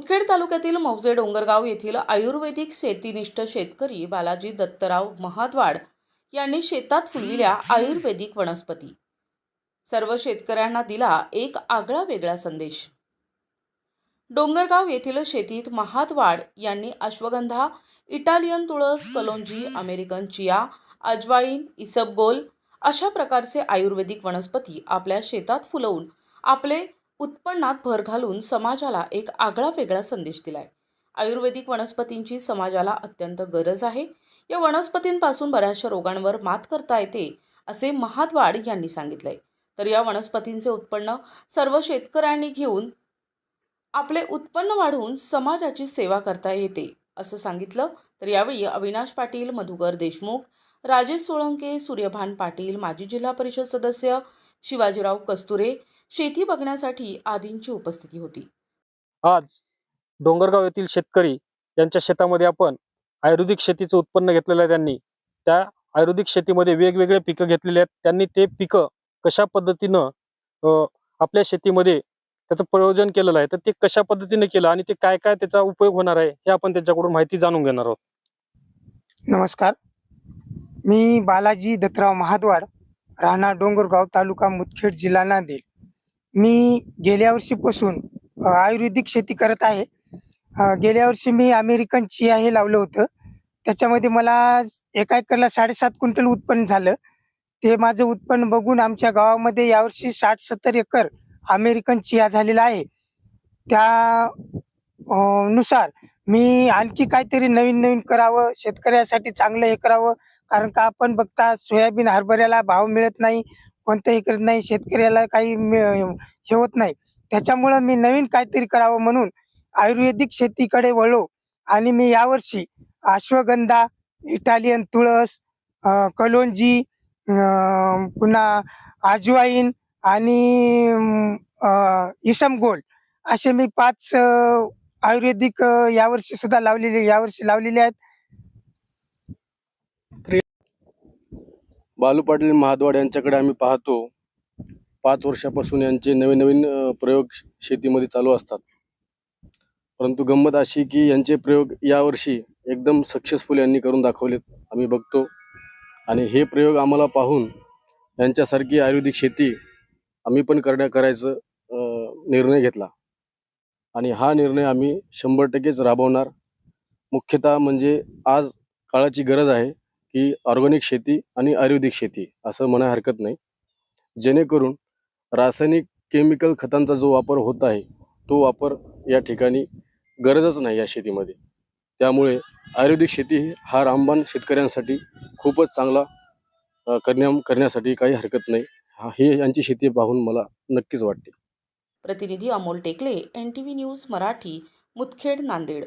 मुदखेड तालुक्यातील मौजे डोंगरगाव येथील आयुर्वेदिक शेतीनिष्ठ शेतकरी बालाजी दत्तराव महाद्वाड यांनी शेतात फुललेल्या आयुर्वेदिक वनस्पती. सर्व शेतकऱ्यांना दिला एक आगळा वेगळा संदेश. डोंगरगाव येथील शेतीत महाद्वाड यांनी अश्वगंधा इटालियन तुळस कलोंजी अमेरिकन चिया अजवाईन इसबगोल अशा प्रकारचे आयुर्वेदिक वनस्पती आपल्या शेतात फुलवून आपले उत्पन्नात भर घालून समाजाला एक आगळा वेगळा संदेश दिलाय. आयुर्वेदिक वनस्पतींची समाजाला अत्यंत गरज आहे. या वनस्पतींपासून बऱ्याचशा रोगांवर मात करता येते असे महाद्वाड यांनी सांगितलंय. तर या वनस्पतींचे उत्पन्न सर्व शेतकऱ्यांनी घेऊन आपले उत्पन्न वाढवून समाजाची सेवा करता येते असं सांगितलं. तर यावेळी अविनाश पाटील मधुकर देशमुख राजेश सोळंके सूर्यभान पाटील माजी जिल्हा परिषद सदस्य शिवाजीराव कस्तुरे शेती बघण्यासाठी आदींची उपस्थिती होती. आज डोंगरगाव येथील शेतकरी यांच्या शेतामध्ये आपण आयुर्वेदिक शेतीचं उत्पन्न घेतलेलं आहे त्यांनी. त्या आयुर्वेदिक शेतीमध्ये वेगवेगळे पिकं घेतलेले आहेत. त्यांनी ते पिकं कशा पद्धतीनं अ, आपल्या शेतीमध्ये त्याचं प्रयोजन केलेलं आहे तर ते कशा पद्धतीने केलं आणि ते काय काय त्याचा उपयोग होणार आहे हे आपण त्यांच्याकडून माहिती जाणून घेणार आहोत. नमस्कार. मी बालाजी दत्तराव महाद्वाड राहणार डोंगरगाव तालुका मुदखेड जिल्हा नांदेड. मी गेल्या वर्षीपासून आयुर्वेदिक शेती करत आहे. गेल्या वर्षी मी अमेरिकन चिया हे लावलं होतं. त्याच्यामध्ये मला एका एकरला साडेसात क्विंटल उत्पन्न झालं. ते माझं उत्पन्न बघून आमच्या गावामध्ये यावर्षी साठ सत्तर एकर अमेरिकन चिया झालेला आहे. त्या नुसार मी आणखी काहीतरी नवीन नवीन करावं शेतकऱ्यासाठी चांगलं हे करावं. कारण का आपण बघता सोयाबीन हरभऱ्याला भाव मिळत नाही. कोणत्याही करत नाही शेतकऱ्याला काही मिळ- हे होत नाही. त्याच्यामुळं मी नवीन काहीतरी करावं म्हणून आयुर्वेदिक शेतीकडे वळलो आणि मी यावर्षी अश्वगंधा इटालियन तुळस कलोंजी पुन्हा अजवाईन आणि इसम गोल्ड असे मी पाच आयुर्वेदिक यावर्षी सुद्धा लावलेले यावर्षी लावलेले आहेत. बालू पाटील महाद्वाड यांच्याकडे आम्ही पाहतो. पाच वर्षापासून यांचे नवीन नवीन प्रयोग शेतीमध्ये चालू असतात. परंतु गंमत अशी की यांचे प्रयोग यावर्षी एकदम सक्सेसफुल यांनी करून दाखवलेत आम्ही बघतो. आणि हे प्रयोग आम्हाला पाहून यांच्यासारखी आयुर्वेदिक शेती आम्ही पण करण्या करायचं निर्णय घेतला. आणि हा निर्णय आम्ही शंभर टक्केच राबवणार. मुख्यतः म्हणजे आज काळाची गरज आहे. की ऑर्गॅनिक शेती आणि आयुर्वेदिक शेती असं म्हणा हरकत नाही. जेणेकरून रासायनिक केमिकल खतांचा जो वापर होत आहे तो वापर या ठिकाणी गरजच नाही या शेतीमध्ये. त्यामुळे आयुर्वेदिक शेती ही हा रामबाण शेतकऱ्यांसाठी खूपच चांगला करण्या करण्यासाठी काही हरकत नाही. हे यांची शेती पाहून मला नक्कीच वाटते. प्रतिनिधी Amol Tekale N T V news Marathi Mudkhed Nanded.